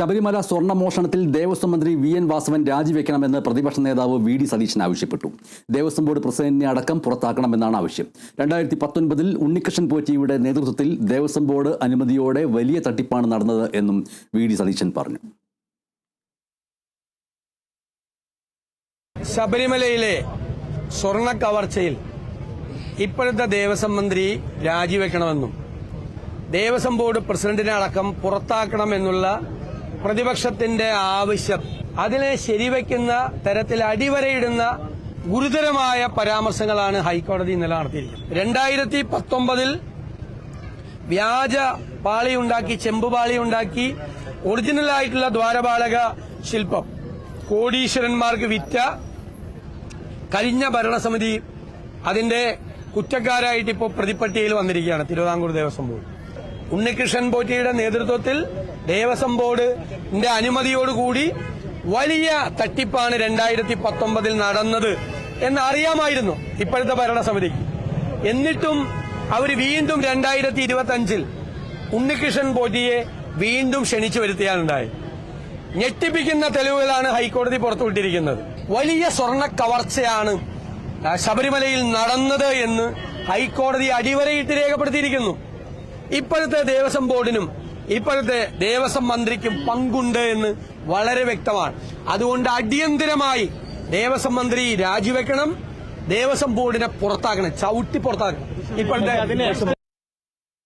ശബരിമല സ്വർണ മോഷണത്തിൽ ദേവസ്വം മന്ത്രി V N Vasavan രാജിവെക്കണമെന്ന് പ്രതിപക്ഷ നേതാവ് വി ഡി സതീശൻ ആവശ്യപ്പെട്ടു. ദേവസ്വം ബോർഡ് പ്രസിഡന്റിനെ അടക്കം പുറത്താക്കണമെന്നാണ് ആവശ്യം. രണ്ടായിരത്തി പത്തൊൻപതിൽ ഉണ്ണികൃഷ്ണൻ പോറ്റിയുടെ നേതൃത്വത്തിൽ ദേവസ്വം ബോർഡ് അനുമതിയോടെ വലിയ തട്ടിപ്പാണ് നടന്നത് എന്നും വി ഡി സതീശൻ പറഞ്ഞു. ശബരിമലയിലെ സ്വർണ കവർച്ചയിൽ ഇപ്പോഴത്തെ ദേവസ്വം മന്ത്രി രാജിവെക്കണമെന്നും ദേവസ്വം ബോർഡ് പ്രസിഡന്റിനെ അടക്കം പുറത്താക്കണമെന്നുള്ള പ്രതിപക്ഷത്തിന്റെ ആവശ്യം. അതിനെ ശരിവയ്ക്കുന്ന തരത്തിൽ അടിവരയിടുന്ന ഗുരുതരമായ പരാമർശങ്ങളാണ് ഹൈക്കോടതി ഇന്നലെ നടത്തിയിരിക്കുന്നത്. രണ്ടായിരത്തി പത്തൊമ്പതിൽ വ്യാജ പാളിയുണ്ടാക്കി ചെമ്പ് പാളിയുണ്ടാക്കി ഒറിജിനലായിട്ടുള്ള ദ്വാരപാലക ശില്പം കോടീശ്വരന്മാർക്ക് വിറ്റ കഴിഞ്ഞ ഭരണസമിതി അതിന്റെ കുറ്റക്കാരായിട്ട് ഇപ്പോൾ പ്രതിപ്പട്ടികയിൽ വന്നിരിക്കുകയാണ്. തിരുവിതാംകൂർ ദേവസ്വം ബോർഡ്. ഉണ്ണികൃഷ്ണൻ പോറ്റിയുടെ നേതൃത്വത്തിൽ ദേവസ്വം ബോർഡിന്റെ അനുമതിയോടുകൂടി വലിയ തട്ടിപ്പാണ് രണ്ടായിരത്തി പത്തൊമ്പതിൽ നടന്നത് എന്ന് അറിയാമായിരുന്നു ഇപ്പോഴത്തെ ഭരണസമിതി എന്നിട്ടും അവർ വീണ്ടും രണ്ടായിരത്തി ഇരുപത്തി അഞ്ചിൽ ഉണ്ണികൃഷ്ണൻ പോറ്റിയെ വീണ്ടും ക്ഷണിച്ചു വരുത്തിയാണുണ്ടായത് ഞെട്ടിപ്പിക്കുന്ന തെളിവുകളാണ് ഹൈക്കോടതി പുറത്തുവിട്ടിരിക്കുന്നത്. വലിയ സ്വർണ കവർച്ചയാണ് ശബരിമലയിൽ നടന്നത് എന്ന് ഹൈക്കോടതി അടിവരയിട്ട് രേഖപ്പെടുത്തിയിരിക്കുന്നു. ഇപ്പോഴത്തെ ദേവസ്വം ബോർഡിനും ഇപ്പോഴത്തെ ദേവസ്വം മന്ത്രിക്കും പങ്കുണ്ട് എന്ന് വളരെ വ്യക്തമാണ്. അതുകൊണ്ട് അടിയന്തിരമായി ദേവസ്വം മന്ത്രി രാജിവെക്കണം ദേവസ്വം ബോർഡിനെ പുറത്താക്കണം ചവിട്ടി പുറത്താക്കണം. ഇപ്പോഴത്തെ